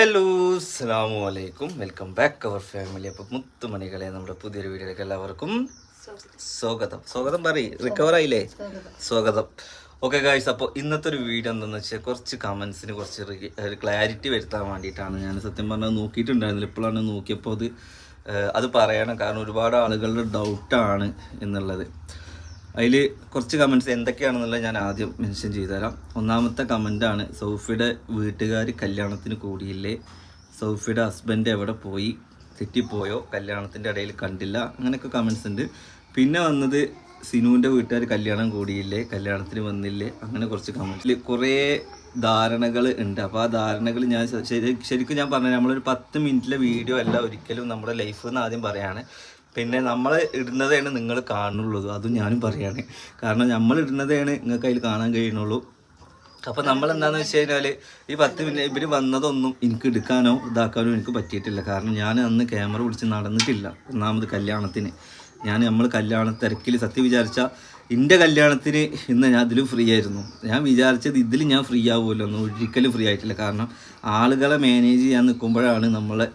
Hello അസ്സാം വലൈക്കും welcome back അവർ family അപ്പൊ മുത്തുമണികളെ നമ്മുടെ പുതിയൊരു വീഡിയോയിലേക്ക് എല്ലാവർക്കും സ്വാഗതം. സ്വാഗതം പറയും. റിക്കവർ ആയില്ലേ? സ്വാഗതം. ഓക്കെ ഗായ്സ് അപ്പോൾ ഇന്നത്തെ ഒരു വീഡിയോ എന്താണെന്ന് വെച്ചാൽ കുറച്ച് കമൻസിന് കുറച്ച് ക്ലാരിറ്റി വരുത്താൻ വേണ്ടിയിട്ടാണ് ഞാൻ സത്യം പറഞ്ഞാൽ നോക്കിയിട്ടുണ്ടായിരുന്നില്ല. ഇപ്പോഴാണ് നോക്കിയപ്പോൾ അത് അത് പറയണം. കാരണം ഒരുപാട് ആളുകളുടെ ഡൗട്ടാണ് എന്നുള്ളത്. അതിൽ കുറച്ച് കമന്റ്സ് എന്തൊക്കെയാണെന്നുള്ളത് ഞാൻ ആദ്യം മെൻഷൻ ചെയ്തുതരാം. ഒന്നാമത്തെ കമന്റാണ് സൗഫിയുടെ വീട്ടുകാർ കല്യാണത്തിന് കൂടിയില്ലേ? സൗഫിയുടെ ഹസ്ബൻഡ് എവിടെ പോയി? തെറ്റിപ്പോയോ? കല്യാണത്തിന്റെ ഇടയിൽ കണ്ടില്ല? അങ്ങനെയൊക്കെ കമൻസ് ഉണ്ട്. പിന്നെ വന്നത് സിനുവിന്റെ വീട്ടുകാർ കല്യാണം കൂടിയില്ലേ? കല്യാണത്തിന് വന്നില്ലേ? അങ്ങനെ കുറച്ച് കമന്റിൽ കുറേ ധാരണകൾ ഉണ്ട്. അപ്പോൾ ആ ധാരണകൾ ഞാൻ ശരിക്കും ഞാൻ പറഞ്ഞു നമ്മളൊരു പത്ത് മിനിറ്റിലെ വീഡിയോ അല്ല ഒരിക്കലും നമ്മുടെ ലൈഫ് എന്ന് ആദ്യം പറയാണ്. പിന്നെ നമ്മൾ ഇടുന്നതാണ് നിങ്ങൾ കാണുള്ളത് അതും ഞാനും പറയാണ്. കാരണം നമ്മൾ ഇടുന്നതാണ് നിങ്ങൾക്ക് അതിൽ കാണാൻ കഴിയുന്നുള്ളൂ. അപ്പം നമ്മൾ എന്താണെന്ന് വെച്ച് കഴിഞ്ഞാൽ ഈ പത്ത് മിനിറ്റ് ഇവർ വന്നതൊന്നും എനിക്ക് എടുക്കാനോ ഇതാക്കാനോ എനിക്ക് പറ്റിയിട്ടില്ല. കാരണം ഞാൻ അന്ന് ക്യാമറ പിടിച്ച് നടന്നിട്ടില്ല ഒന്നാമത് കല്യാണത്തിന്. ഞാൻ നമ്മൾ കല്യാണ തിരക്കിൽ സത്യം വിചാരിച്ച എന്റെ കല്യാണത്തിന് ഇന്ന് ഞാൻ അതിലും ഫ്രീ ആയിരുന്നു. ഞാൻ വിചാരിച്ചത് ഇതിൽ ഞാൻ ഫ്രീ ആവുമല്ലോ ഒന്നും ഒരിക്കലും ഫ്രീ ആയിട്ടില്ല. കാരണം ആളുകളെ മാനേജ് ചെയ്യാൻ നിൽക്കുമ്പോഴാണ് നമ്മളെ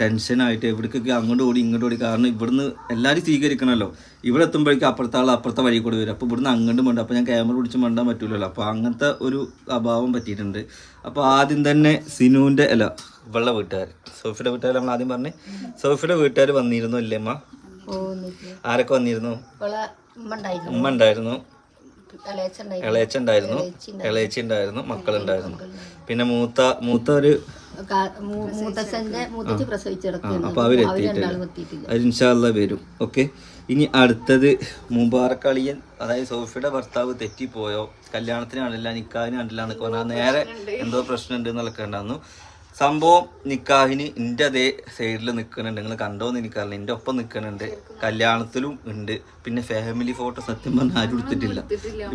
ടെൻഷനായിട്ട് എവിടേക്കൊക്കെ അങ്ങോട്ട് ഓടി ഇങ്ങോട്ട് ഓടി. കാരണം ഇവിടുന്ന് എല്ലാവരും സ്വീകരിക്കണമല്ലോ ഇവിടെ എത്തുമ്പോഴേക്കും അപ്പുറത്തെ ആൾ അപ്പുറത്തെ വഴി കൂടി വരും. അപ്പോൾ ഇവിടുന്ന് അങ്ങോട്ട് മണ്ട അപ്പോൾ ഞാൻ ക്യാമറ പിടിച്ച് മണ്ടാൻ പറ്റില്ലല്ലോ അപ്പോൾ അങ്ങനത്തെ ഒരു അഭാവം പറ്റിയിട്ടുണ്ട്. അപ്പോൾ ആദ്യം തന്നെ സിനുവിന്റെ അല്ല ഇവളുടെ വീട്ടുകാർ. സോഫിയുടെ വീട്ടുകാർ നമ്മൾ ആദ്യം പറഞ്ഞു. സോഫിയുടെ വീട്ടുകാർ വന്നിരുന്നു അല്ലേ അമ്മ ആരൊക്കെ വന്നിരുന്നു? ഉമ്മ ഉണ്ടായിരുന്നു. ഇളയച്ചുണ്ടായിരുന്നു ഇളയച്ചുണ്ടായിരുന്നു ഇളയച്ച ഉണ്ടായിരുന്നു. മക്കളുണ്ടായിരുന്നു. പിന്നെ മൂത്ത മൂത്ത ഒരു മൂത്തച്ഛന്റെ മൂത്തച്ഛി പ്രസവിച്ചെടുക്കുന്നു അപ്പോൾ അവരെത്തിയിട്ടില്ല രണ്ടാളും എത്തിയിട്ടില്ല. അത് ഇൻഷാല്ല വരും. ഓക്കെ? ഇനി അടുത്തത് മുബാറക് അളിയൻ അതായത് സോഫിയുടെ ഭർത്താവ് തെറ്റിപ്പോയോ? കല്യാണത്തിന് കണ്ടില്ല നിക്കാഹിന് കണ്ടില്ല എന്നൊക്കെ പറഞ്ഞാൽ നേരെ എന്തോ പ്രശ്നം ഉണ്ട് എന്നൊക്കെ ഉണ്ടായിരുന്നു. സംഭവം നിക്കാഹിന് എന്റെ അതേ സൈഡിൽ നിൽക്കുന്നുണ്ട് നിങ്ങൾ കണ്ടോന്ന് എനിക്കറിയില്ല. എന്റെ ഒപ്പം നിൽക്കുന്നുണ്ട് കല്യാണത്തിലും ഉണ്ട്. പിന്നെ ഫാമിലി ഫോട്ടോ സത്യം പറഞ്ഞാൽ ആരും എടുത്തിട്ടില്ല.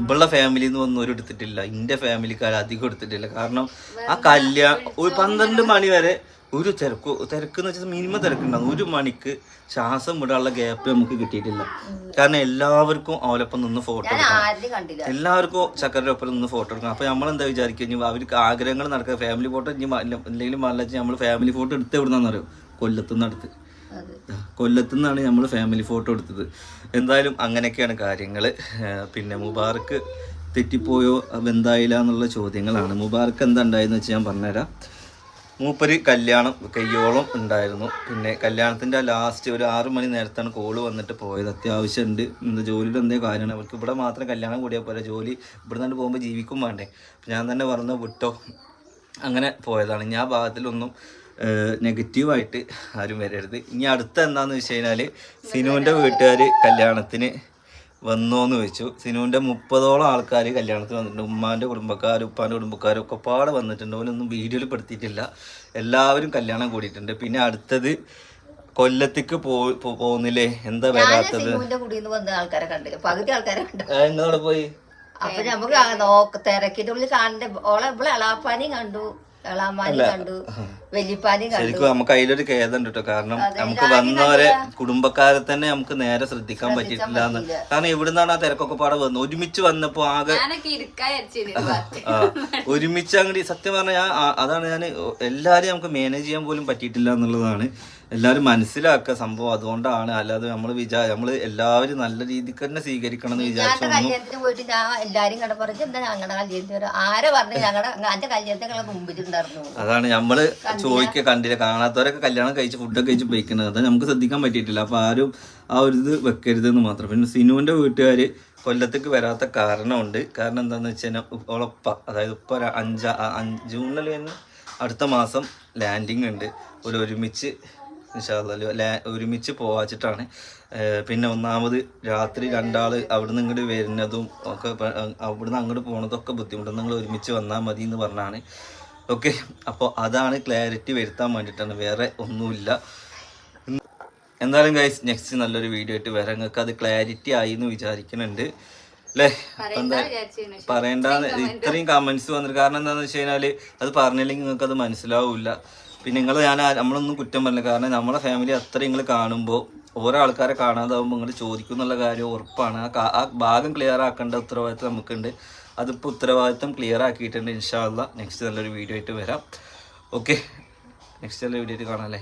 ഇവളുടെ ഫാമിലി എന്ന് പറഞ്ഞവരും എടുത്തിട്ടില്ല എന്റെ ഫാമിലിക്കാർ അധികം എടുത്തിട്ടില്ല. കാരണം ആ കല്യാണം ഒരു പന്ത്രണ്ട് മണി വരെ ഒരു തിരക്ക് തിരക്ക് എന്ന് വെച്ചാൽ മിനിമം തിരക്കുണ്ടാകും ഒരു മണിക്ക് ശ്വാസം വിടാനുള്ള ഗ്യാപ്പ് നമുക്ക് കിട്ടിയിട്ടില്ല. കാരണം എല്ലാവർക്കും അവലൊപ്പം നിന്ന് ഫോട്ടോ കണ്ടില്ല. എല്ലാവർക്കും ചക്കരയുടെ ഒപ്പം നിന്ന് ഫോട്ടോ എടുക്കണം. അപ്പൊ നമ്മൾ എന്താ വിചാരിക്കുക? ഇനി അവർക്ക് ആഗ്രഹങ്ങൾ നടക്കുക. ഫാമിലി ഫോട്ടോ ഇനി എന്തെങ്കിലും മല്ലച്ച് നമ്മൾ ഫാമിലി ഫോട്ടോ എടുത്ത് എവിടുന്നാന്ന് അറിയോ? കൊല്ലത്തുനിന്നടുത്ത് കൊല്ലത്തുനിന്നാണ് നമ്മൾ ഫാമിലി ഫോട്ടോ എടുത്തത്. എന്തായാലും അങ്ങനെയൊക്കെയാണ് കാര്യങ്ങൾ പിന്നെ മുബാർക്ക് തെറ്റിപ്പോയോ? എന്തായില്ല എന്നുള്ള ചോദ്യങ്ങളാണ്. മുബാർക്ക് എന്താ ഉണ്ടായെന്ന് വെച്ച് ഞാൻ പറഞ്ഞുതരാം. മൂപ്പര് കല്യാണം കയ്യോളം ഉണ്ടായിരുന്നു. പിന്നെ കല്യാണത്തിന്റെ ലാസ്റ്റ് ഒരു ആറു മണി നേരത്താണ് കോൾ വന്നിട്ട് പോയത്. അത്യാവശ്യമുണ്ട് ഇന്ന് ജോലിയുടെ എന്തേ കാര്യമാണ്? അവർക്ക് ഇവിടെ മാത്രം കല്യാണം കൂടിയാൽ പോലെ ജോലി ഇവിടെ നിന്ന് പോകുമ്പോൾ ജീവിക്കും വേണ്ടേ. ഞാൻ തന്നെ പറഞ്ഞു വിട്ടോ. അങ്ങനെ പോയതാണ്. ഞാൻ ഭാഗത്തിലൊന്നും നെഗറ്റീവായിട്ട് ആരും വരരുത്. ഇനി അടുത്ത എന്താണെന്ന് വെച്ച് കഴിഞ്ഞാൽ സിനുവിന്റെ വീട്ടുകാർ കല്യാണത്തിന് വന്നോന്ന് വെച്ചു സിനുവിന്റെ മുപ്പതോളം ആൾക്കാർ കല്യാണത്തിന് വന്നിട്ടുണ്ട്. ഉമ്മാന്റെ കുടുംബക്കാർ ഉപ്പാന്റെ കുടുംബക്കാരും ഒക്കെ പാടെ വന്നിട്ടുണ്ട്. ഓനൊന്നും വീഡിയോയിൽ പെടുത്തിയിട്ടില്ല. എല്ലാവരും കല്യാണം കൂടിയിട്ടുണ്ട്. പിന്നെ അടുത്തത് കൊല്ലത്തേക്ക് പോകുന്നില്ലേ? എന്താ വരാത്തത്? എന്നോട് പോയി? അപ്പൊ നമുക്ക് നോക്ക് തിരക്കിന്റെ ഉള്ളിൽ കാണണ്ടേ? ഓളെ ഇവിടെ അളാപ്പാനും കണ്ടു. കണ്ടു കണ്ടു. ശരിക്കും നമുക്ക് അതിലൊരു ഖേദമുണ്ട് കേട്ടോ കാരണം നമുക്ക് വന്നവരെ കുടുംബക്കാരെ തന്നെ നമുക്ക് നേരെ ശ്രദ്ധിക്കാൻ പറ്റിയിട്ടില്ല എന്ന് കാരണം എവിടുന്നാണ് ആ തിരക്കൊക്കെ പാടെ വന്നത്? ഒരുമിച്ച് വന്നപ്പോ ആകെ ആ ഒരുമിച്ച് അങ്ങോട്ട് സത്യം പറഞ്ഞാൽ അതാണ് ഞാൻ എല്ലാരെയും നമുക്ക് മാനേജ് ചെയ്യാൻ പോലും പറ്റിയിട്ടില്ല എന്നുള്ളതാണ്. എല്ലാവരും മനസ്സിലാക്കുക സംഭവം. അതുകൊണ്ടാണ് അല്ലാതെ നമ്മൾ വിചാ നമ്മൾ എല്ലാവരും നല്ല രീതിക്ക് തന്നെ സ്വീകരിക്കണം എന്ന് വിചാരിച്ചു കല്യാണത്തിന് പോയിട്ട് ഞാൻ എല്ലാരും കണ്ട പറഞ്ഞു എന്താ ഞങ്ങളുടെ കല്യാണത്തിന് വരാ? ആരെ പറഞ്ഞു ഞങ്ങളുടെ എന്റെ അതാണ് നമ്മൾ ചോദിക്കുക കണ്ടില്ല. കാണാത്തവരൊക്കെ കല്യാണം കഴിച്ച് ഫുഡൊക്കെ കഴിച്ച് പോയിക്കുന്നത് അത് നമുക്ക് ശ്രദ്ധിക്കാൻ പറ്റിയിട്ടില്ല. അപ്പൊ ആരും ആ ഒരു ഇത് വെക്കരുത് എന്ന് മാത്രം. പിന്നെ സിനുവിന്റെ വീട്ടുകാര് കൊല്ലത്തേക്ക് വരാത്ത കാരണമുണ്ട്. കാരണം എന്താണെന്ന് വെച്ച് കഴിഞ്ഞാൽ ഉളപ്പ അതായത് ഇപ്പൊ അഞ്ച അഞ്ച് ജൂണിൽ തന്നെ അടുത്ത മാസം ലാൻഡിങ് ഉണ്ട്. ഒരു ഒരുമിച്ച് ഇൻഷാല്ലാ ഒരുമിച്ച് പോവാച്ചിട്ടാണ്. പിന്നെ ഒന്നാമത് രാത്രി രണ്ടാൾ അവിടുന്ന് ഇങ്ങോട്ട് വരുന്നതും ഒക്കെ അവിടുന്ന് അങ്ങോട്ട് പോണതൊക്കെ ബുദ്ധിമുട്ടാണ്. നിങ്ങൾ ഒരുമിച്ച് വന്നാൽ മതി എന്ന് പറഞ്ഞാണ്. ഓക്കെ അപ്പോൾ അതാണ് ക്ലാരിറ്റി വരുത്താൻ വേണ്ടിയിട്ടാണ് വേറെ ഒന്നുമില്ല. എന്തായാലും ഗൈസ് നെക്സ്റ്റ് നല്ലൊരു വീഡിയോ ആയിട്ട് വരാം. നിങ്ങൾക്ക് അത് ക്ലാരിറ്റി ആയി എന്ന് വിചാരിക്കുന്നുണ്ട് അല്ലേ? എന്താ പറയണ്ട ഇത്രയും കമന്റ്സ് വന്നിട്ട് കാരണം എന്താണെന്ന് വെച്ച് കഴിഞ്ഞാൽ അത് പറഞ്ഞില്ലെങ്കിൽ നിങ്ങൾക്ക് അത് മനസ്സിലാവില്ല. പിന്നെ നിങ്ങൾ ഞാൻ നമ്മളൊന്നും കുറ്റം പറഞ്ഞില്ല. കാരണം നമ്മളെ ഫാമിലി അത്ര നിങ്ങൾ കാണുമ്പോൾ ഓരോ ആൾക്കാരെ കാണാതാവുമ്പോൾ നിങ്ങൾ ചോദിക്കും എന്നുള്ള കാര്യം ഉറപ്പാണ്. ആ ഭാഗം ക്ലിയർ ആക്കേണ്ട ഉത്തരവാദിത്വം നമുക്കുണ്ട്. അതിപ്പോൾ ഉത്തരവാദിത്വം ക്ലിയർ ആക്കിയിട്ടുണ്ട് ഇൻഷാല്ല നെക്സ്റ്റ് നല്ലൊരു വീഡിയോ ആയിട്ട് വരാം. ഓക്കെ നെക്സ്റ്റ് നല്ലൊരു വീഡിയോ ആയിട്ട് കാണാം അല്ലേ?